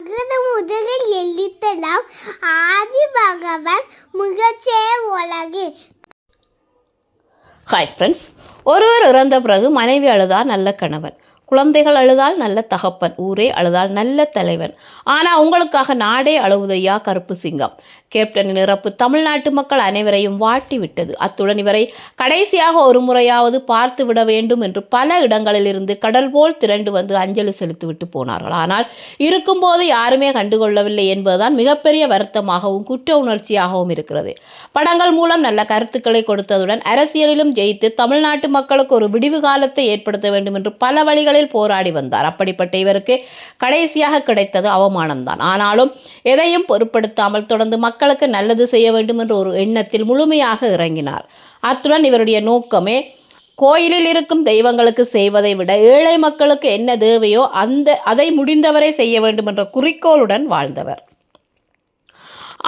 அகர முதலில் எழுத்தலாம். ஆதி பகவான் முகச்சே உலகு. ஹாய் ஃப்ரெண்ட்ஸ் ஒருவர் இறந்த பிறகு மனைவி அழுதா நல்ல கணவன் குழந்தைகள் அழுதால் நல்ல தகப்பன் ஊரே அழுதால் நல்ல தலைவன். ஆனால் உங்களுக்காக நாடே அழுவுதையா கருப்பு சிங்கம். கேப்டனின் இறப்பு தமிழ்நாட்டு மக்கள் அனைவரையும் வாட்டி விட்டது அத்துடன் இவரை கடைசியாக ஒரு முறையாவது பார்த்து விட வேண்டும் என்று பல இடங்களிலிருந்து கடல் போல் திரண்டு வந்து அஞ்சலி செலுத்திவிட்டு போனார்கள். ஆனால் இருக்கும்போது யாருமே கண்டுகொள்ளவில்லை என்பதுதான் மிகப்பெரிய வருத்தமாகவும் குற்ற உணர்ச்சியாகவும் இருக்கிறது. படங்கள் மூலம் நல்ல கருத்துக்களை கொடுத்ததுடன் அரசியலிலும் ஜெயித்து தமிழ்நாட்டு மக்களுக்கு ஒரு விடிவு காலத்தை ஏற்படுத்த வேண்டும் என்று பல வழிகளில் போராடி வந்தார். அப்படிப்பட்ட இவருக்கு கடைசியாக கிடைத்தது அவமானம்தான். ஆனாலும் எதையும் பொருட்படுத்தாமல் தொடர்ந்து மக்களுக்கு நல்லது செய்ய வேண்டும் என்ற ஒரு எண்ணத்தில் முழுமையாக இறங்கினார். அத்துடன் இவருடைய நோக்கமே கோயிலில் இருக்கும் தெய்வங்களுக்கு செய்வதை விட ஏழை மக்களுக்கு என்ன தேவையோ அந்த அதை முடிந்தவரை செய்ய வேண்டும் என்ற குறிக்கோளுடன் வாழ்ந்தவர்.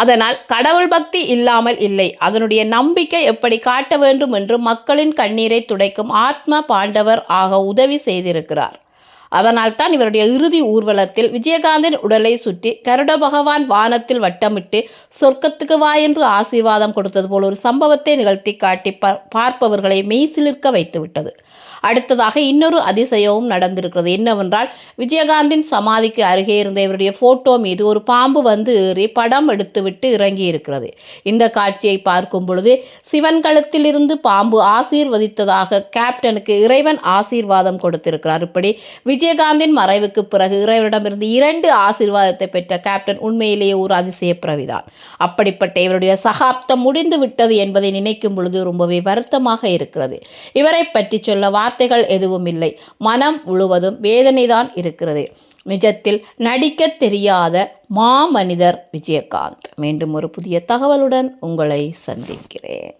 அதனால் கடவுள் பக்தி இல்லாமல் இல்லை. அதனுடைய நம்பிக்கை எப்படி காட்ட வேண்டும் என்று மக்களின் கண்ணீரை துடைக்கும் ஆத்ம பாண்டவர் ஆக உதவி செய்திருக்கிறார். அதனால் தான் இவருடைய இறுதி ஊர்வலத்தில் விஜயகாந்தின் உடலை சுற்றி கருட பகவான் வானத்தில் வட்டமிட்டு சொர்க்கத்துக்கு வா என்று ஆசீர்வாதம் கொடுத்தது போல் ஒரு சம்பவத்தை நிகழ்த்தி காட்டி பார்ப்பவர்களை மெய்சிலிர்க்க வைத்துவிட்டது. அடுத்ததாக இன்னொரு அதிசயமும் நடந்திருக்கிறது. என்னவென்றால் விஜயகாந்தின் சமாதிக்கு அருகே இருந்த இவருடைய போட்டோ மீது ஒரு பாம்பு வந்து ஏறி படம் எடுத்துவிட்டு இறங்கி இருக்கிறது இந்த காட்சியை பார்க்கும் பொழுது சிவன் கழுத்திலிருந்து பாம்பு ஆசீர்வதித்ததாக கேப்டனுக்கு இறைவன் ஆசீர்வாதம் கொடுத்திருக்கிறார். இப்படி விஜயகாந்தின் மறைவுக்கு பிறகு இறைவரிடமிருந்து இரண்டு ஆசீர்வாதத்தை பெற்ற கேப்டன் உண்மையிலேயே ஒரு அதிசய பிரவிதான் அப்படிப்பட்ட இவருடைய சகாப்தம் முடிந்து விட்டது என்பதை நினைக்கும் பொழுது ரொம்பவே வருத்தமாக இருக்கிறது. இவரை பற்றி சொல்ல வார்த்தைகள் எதுவும் இல்லை. மனம் முழுவதும் வேதனைதான் இருக்கிறது. நிஜத்தில் நடிக்க தெரியாத மாமனிதர் விஜயகாந்த். மீண்டும் ஒரு புதிய தகவலுடன் உங்களை சந்திக்கிறேன்.